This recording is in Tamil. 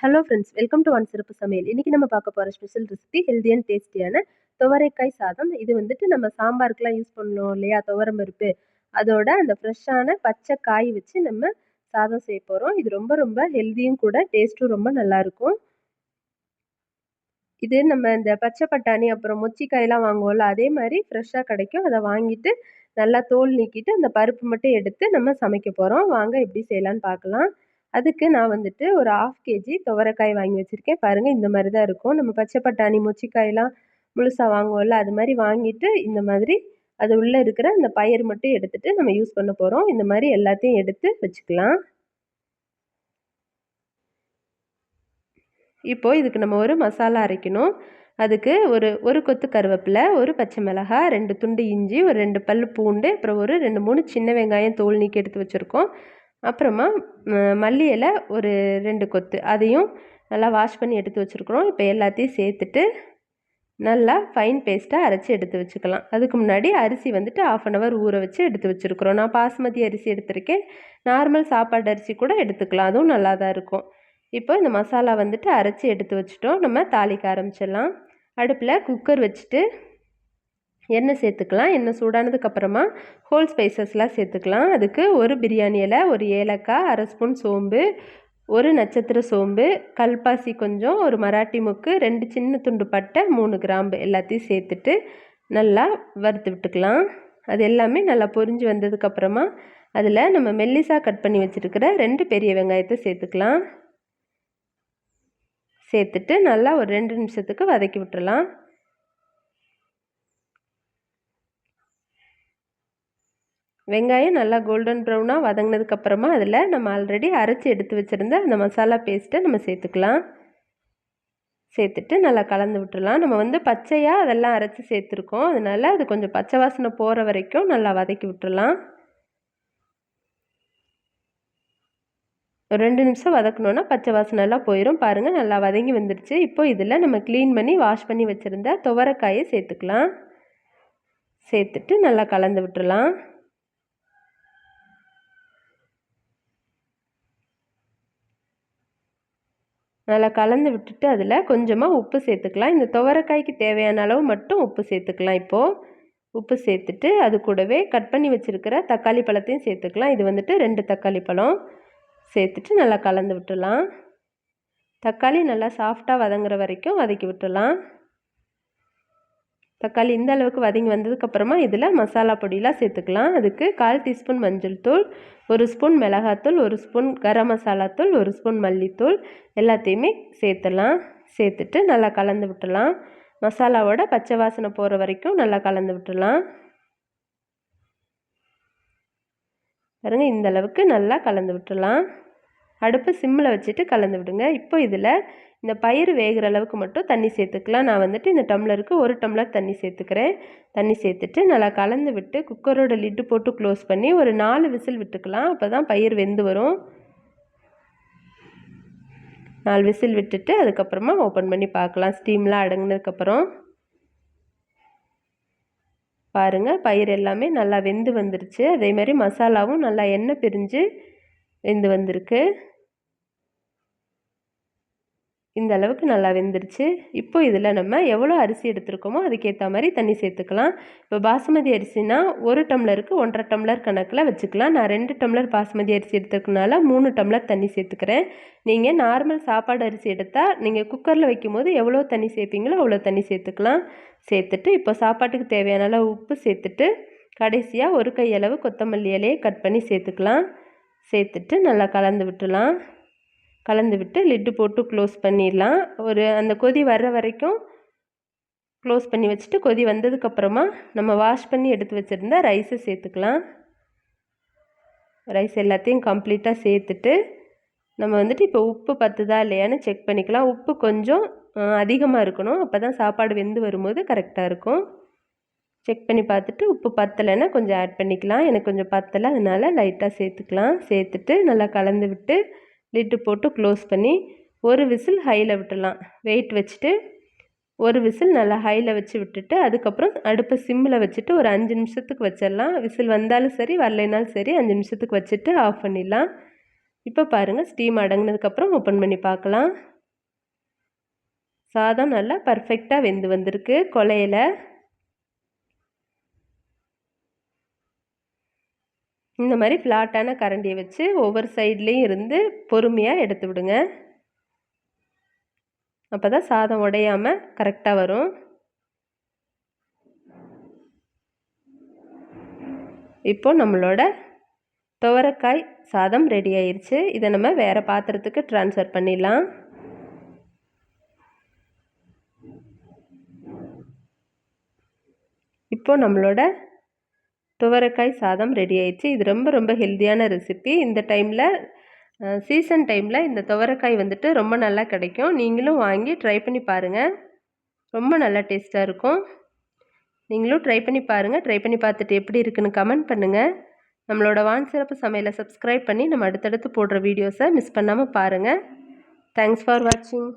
Hello friends welcome to one சிறப்பு சமையல் இன்றைக்கி நம்ம பார்க்க போகிற ஸ்பெஷல் ரெசிபி ஹெல்தி அண்ட் டேஸ்டியான துவரைக்காய் சாதம். இது வந்துட்டு நம்ம சாம்பாருக்குலாம் யூஸ் பண்ணோம் இல்லையா? துவரம் பருப்பு. அதோட அந்த ஃப்ரெஷ்ஷான பச்சை காய் வச்சு நம்ம சாதம் செய்ய போகிறோம் இது ரொம்ப ரொம்ப ஹெல்த்தியும் கூட டேஸ்ட்டும் ரொம்ப நல்லாயிருக்கும் இது நம்ம இந்த பச்சை பட்டாணி அப்புறம் மொச்சிக்காயெல்லாம் வாங்குவோம்ல அதே மாதிரி ஃப்ரெஷ்ஷாக கிடைக்கும். அதை வாங்கிட்டு நல்லா தோல் நீக்கிட்டு அந்த பருப்பு மட்டும் எடுத்து நம்ம சமைக்க போகிறோம் வாங்க எப்படி செய்யலான்னு பார்க்கலாம். அதுக்கு நான் வந்துட்டு ஒரு ஆஃப் கேஜி துவரைக்காய் வாங்கி வச்சுருக்கேன். பாருங்கள் இந்த மாதிரி தான் இருக்கும். நம்ம பச்சை பட்டாணி மொச்சிக்காயெலாம் முழுசாக வாங்குவோம்ல அது மாதிரி வாங்கிட்டு இந்த மாதிரி அது உள்ளே இருக்கிற அந்த பயிர் மட்டும் எடுத்துகிட்டு நம்ம யூஸ் பண்ண போகிறோம் இந்த மாதிரி எல்லாத்தையும் எடுத்து வச்சுக்கலாம். இப்போது இதுக்கு நம்ம ஒரு மசாலா அரைக்கணும். அதுக்கு ஒரு ஒரு கொத்து கருவேப்பிலை ஒரு பச்சை மிளகாய் ரெண்டு துண்டு இஞ்சி ஒரு ரெண்டு பல் பூண்டு அப்புறம் ஒரு ரெண்டு மூணு சின்ன வெங்காயம் தோல் நீக்கி எடுத்து வச்சுருக்கோம். அப்புறமா மல்லி இலை ஒரு ரெண்டு கொத்து. அதையும் நல்லா வாஷ் பண்ணி எடுத்து வச்சுருக்குறோம். இப்போ எல்லாத்தையும் சேர்த்துட்டு நல்லா ஃபைன் பேஸ்ட்டாக அரைச்சி எடுத்து வச்சுக்கலாம். அதுக்கு முன்னாடி அரிசி வந்துட்டு ஆஃப் அன் அவர் ஊற வச்சு எடுத்து வச்சுருக்குறோம். நான் பாஸ்மதி அரிசி எடுத்திருக்கேன். நார்மல் சாப்பாடு அரிசி கூட எடுத்துக்கலாம். அதுவும் நல்லா தான் இருக்கும். இப்போ இந்த மசாலா வந்துட்டு அரைச்சி எடுத்து வச்சுட்டோம். நம்ம தாளிக்க ஆரம்பிச்சிடலாம். அடுப்பில் குக்கர் வச்சுட்டு எண்ணெய் சேர்த்துக்கலாம். எண்ணெய் சூடானதுக்கப்புறமா ஹோல் ஸ்பைசஸ்லாம் சேர்த்துக்கலாம். அதுக்கு ஒரு பிரியாணி இலை ஒரு ஏலக்காய் அரை ஸ்பூன் சோம்பு ஒரு நட்சத்திர சோம்பு கல்பாசி கொஞ்சம் ஒரு மராட்டி முக்கு ரெண்டு சின்ன துண்டு பட்டை மூணு கிராம்பு எல்லாத்தையும் சேர்த்துட்டு நல்லா வறுத்து விட்டுக்கலாம். அது எல்லாமே நல்லா பொரிஞ்சு வந்ததுக்கப்புறமா அதில் நம்ம மெல்லிசாக கட் பண்ணி வச்சுருக்கிற ரெண்டு பெரிய வெங்காயத்தை சேர்த்துக்கலாம். சேர்த்துட்டு நல்லா ஒரு ரெண்டு நிமிஷத்துக்கு வதக்கி விட்டுறலாம். வெங்காயம் நல்லா கோல்டன் ப்ரௌனாக வதங்கினதுக்கப்புறமா அதில் நம்ம ஆல்ரெடி அரைச்சி எடுத்து வச்சுருந்த அந்த மசாலா பேஸ்ட்டை நம்ம சேர்த்துக்கலாம். சேர்த்துட்டு நல்லா கலந்து விட்டுடலாம் நம்ம வந்து பச்சையாக அதெல்லாம் அரைச்சி சேர்த்துருக்கோம். அதனால் அது கொஞ்சம் பச்சை வாசனை போகிற வரைக்கும் நல்லா வதக்கி விட்டுடலாம் ரெண்டு நிமிஷம் வதக்கணுன்னா பச்சை வாசனைலாம் போயிடும் பாருங்கள் நல்லா வதங்கி வந்துடுச்சு இப்போ இதில் நம்ம க்ளீன் பண்ணி வாஷ் பண்ணி வச்சுருந்த துவரக்காயை சேர்த்துக்கலாம். சேர்த்துட்டு நல்லா கலந்து விட்டுடலாம் நல்லா கலந்து விட்டுட்டு அதில் கொஞ்சமாக உப்பு சேர்த்துக்கலாம். இந்த துவரக்காய்க்கு தேவையான அளவு மட்டும் உப்பு சேர்த்துக்கலாம் இப்போது உப்பு சேர்த்துட்டு அது கூடவே கட் பண்ணி வச்சுருக்கிற தக்காளி பழத்தையும் சேர்த்துக்கலாம். இது வந்துட்டு ரெண்டு தக்காளி பழம். சேர்த்துட்டு நல்லா கலந்து விட்டுடலாம். தக்காளி நல்லா சாஃப்டாக வதங்குற வரைக்கும் வதக்கி விட்டுடலாம். தக்காளி இந்த அளவுக்கு வதங்கி வந்ததுக்கப்புறமா இதில் மசாலா பொடியெலாம் சேர்த்துக்கலாம். அதுக்கு கால் டீஸ்பூன் மஞ்சள் தூள் ஒரு ஸ்பூன் மிளகாத்தூள் ஒரு ஸ்பூன் கரம் மசாலா தூள் ஒரு ஸ்பூன் மல்லித்தூள் எல்லாத்தையுமே சேர்த்துலாம் சேர்த்துட்டு நல்லா கலந்து விட்டுலாம் மசாலாவோட பச்சை வாசனை போகிற வரைக்கும் நல்லா கலந்து விட்டுலாம் பாருங்கள் இந்த அளவுக்கு நல்லா கலந்து விட்டுலாம் அடுப்பு சிம்மில் வச்சுட்டு கலந்து விடுங்க. இப்போ இதில் இந்த பயிர் வேகிற அளவுக்கு மட்டும் தண்ணி சேர்த்துக்கலாம். நான் வந்துட்டு இந்த டம்ளருக்கு ஒரு டம்ளர் தண்ணி சேர்த்துக்கிறேன். தண்ணி சேர்த்துட்டு நல்லா கலந்து விட்டு குக்கரோட லிட்டு போட்டு க்ளோஸ் பண்ணி ஒரு நாலு விசில் விட்டுக்கலாம். அப்போ தான் பயிர் வெந்து வரும். நாலு விசில் விட்டுட்டு அதுக்கப்புறமா ஓப்பன் பண்ணி பார்க்கலாம். ஸ்டீம்லாம் அடங்கினதுக்கப்புறம். பாருங்கள் பயிர் எல்லாமே நல்லா வெந்து வந்துருச்சு. அதே மாதிரி மசாலாவும் நல்லா எண்ணெய் பிரிஞ்சு வெந்து வந்திருக்கு. இந்த அளவுக்கு நல்லா வெந்துருச்சு. இப்போ இதில் நம்ம எவ்வளோ அரிசி எடுத்துருக்கோமோ அதுக்கேற்ற மாதிரி தண்ணி சேர்த்துக்கலாம். இப்போ பாசுமதி அரிசினா ஒரு டம்ளருக்கு ஒன்றரை டம்ளர் கணக்கில் வச்சுக்கலாம். நான் ரெண்டு டம்ளர் பாசுமதி அரிசி எடுத்துருக்கனால மூணு டம்ளர் தண்ணி சேர்த்துக்கிறேன். நீங்கள் நார்மல் சாப்பாடு அரிசி எடுத்தால் நீங்கள் குக்கரில் வைக்கும் போது எவ்வளோ தண்ணி சேர்ப்பீங்களோ அவ்வளோ தண்ணி சேர்த்துக்கலாம். சேர்த்துட்டு இப்போ சாப்பாட்டுக்கு தேவையான அளவு உப்பு சேர்த்துட்டு கடைசியாக ஒரு கையளவு கொத்தமல்லி இலையை கட் பண்ணி சேர்த்துக்கலாம். சேர்த்துட்டு நல்லா கலந்து விட்டுலாம். கலந்து விட்டு லிட்டு போட்டு க்ளோஸ் பண்ணிடலாம். ஒரு அந்த கொதி வர்ற வரைக்கும் க்ளோஸ் பண்ணி வச்சுட்டு கொதி வந்ததுக்கப்புறமா நம்ம வாஷ் பண்ணி எடுத்து வச்சுருந்தா ரைஸை சேர்த்துக்கலாம். ரைஸ் எல்லாத்தையும் கம்ப்ளீட்டாக சேர்த்துட்டு நம்ம வந்துட்டு இப்போ உப்பு பத்துதா இல்லையான்னு செக் பண்ணிக்கலாம். உப்பு கொஞ்சம் அதிகமாக இருக்கணும். அப்போ தான் சாப்பாடு வெந்து வரும்போது கரெக்டாக இருக்கும். செக் பண்ணி பார்த்துட்டு உப்பு பத்தலைன்னா கொஞ்சம் ஆட் பண்ணிக்கலாம். எனக்கு கொஞ்சம் பத்தலை அதனால் லைட்டாக சேர்த்துக்கலாம். சேர்த்துட்டு நல்லா கலந்து விட்டு லிட்டு போட்டு க்ளோஸ் பண்ணி ஒரு விசில் ஹையில் விட்டுடலாம். வெயிட் வச்சுட்டு ஒரு விசில் நல்லா ஹையில் வச்சு விட்டுட்டு அதுக்கப்புறம் அடுப்பை சிம்மில் வச்சுட்டு ஒரு அஞ்சு நிமிஷத்துக்கு வச்சிடலாம். விசில் வந்தாலும் சரி வரலைனாலும் சரி அஞ்சு நிமிஷத்துக்கு வச்சுட்டு ஆஃப் பண்ணிடலாம். இப்போ பாருங்கள் ஸ்டீம் அடங்கினதுக்கப்புறம் ஓப்பன் பண்ணி பார்க்கலாம். சாதம் நல்லா பர்ஃபெக்டாக வெந்து வந்திருக்கு. கொலையில் இந்த மாதிரி ஃப்ளாட்டான கரண்டியை வச்சு ஒவ்வொரு சைட்லேயும் இருந்து பொறுமையாக எடுத்து விடுங்க. அப்போ தான் சாதம் உடையாமல் கரெக்டாக வரும். இப்போ நம்மளோட துவரக்காய் சாதம் ரெடி ஆயிடுச்சு இதை நம்ம வேறு பாத்திரத்துக்கு ட்ரான்ஸ்ஃபர் பண்ணிடலாம். இப்போ நம்மளோட துவரக்காய் சாதம் ரெடி ஆயிடுச்சு. இது ரொம்ப ரொம்ப ஹெல்த்தியான ரெசிபி இந்த டைமில் சீசன் டைமில் இந்த துவரக்காய் வந்துட்டு ரொம்ப நல்லா கிடைக்கும். நீங்களும் வாங்கி ட்ரை பண்ணி பாருங்கள் ரொம்ப நல்லா டேஸ்ட்டாக இருக்கும். நீங்களும் ட்ரை பண்ணி பாருங்கள் ட்ரை பண்ணி பார்த்துட்டு எப்படி இருக்குன்னு கமெண்ட் பண்ணுங்கள் நம்மளோட வான் சிறப்பு சமையலை சப்ஸ்கிரைப் பண்ணி நம்ம அடுத்தடுத்து போடுற வீடியோஸை மிஸ் பண்ணாமல் பாருங்கள் தேங்க்ஸ் ஃபார் வாட்சிங்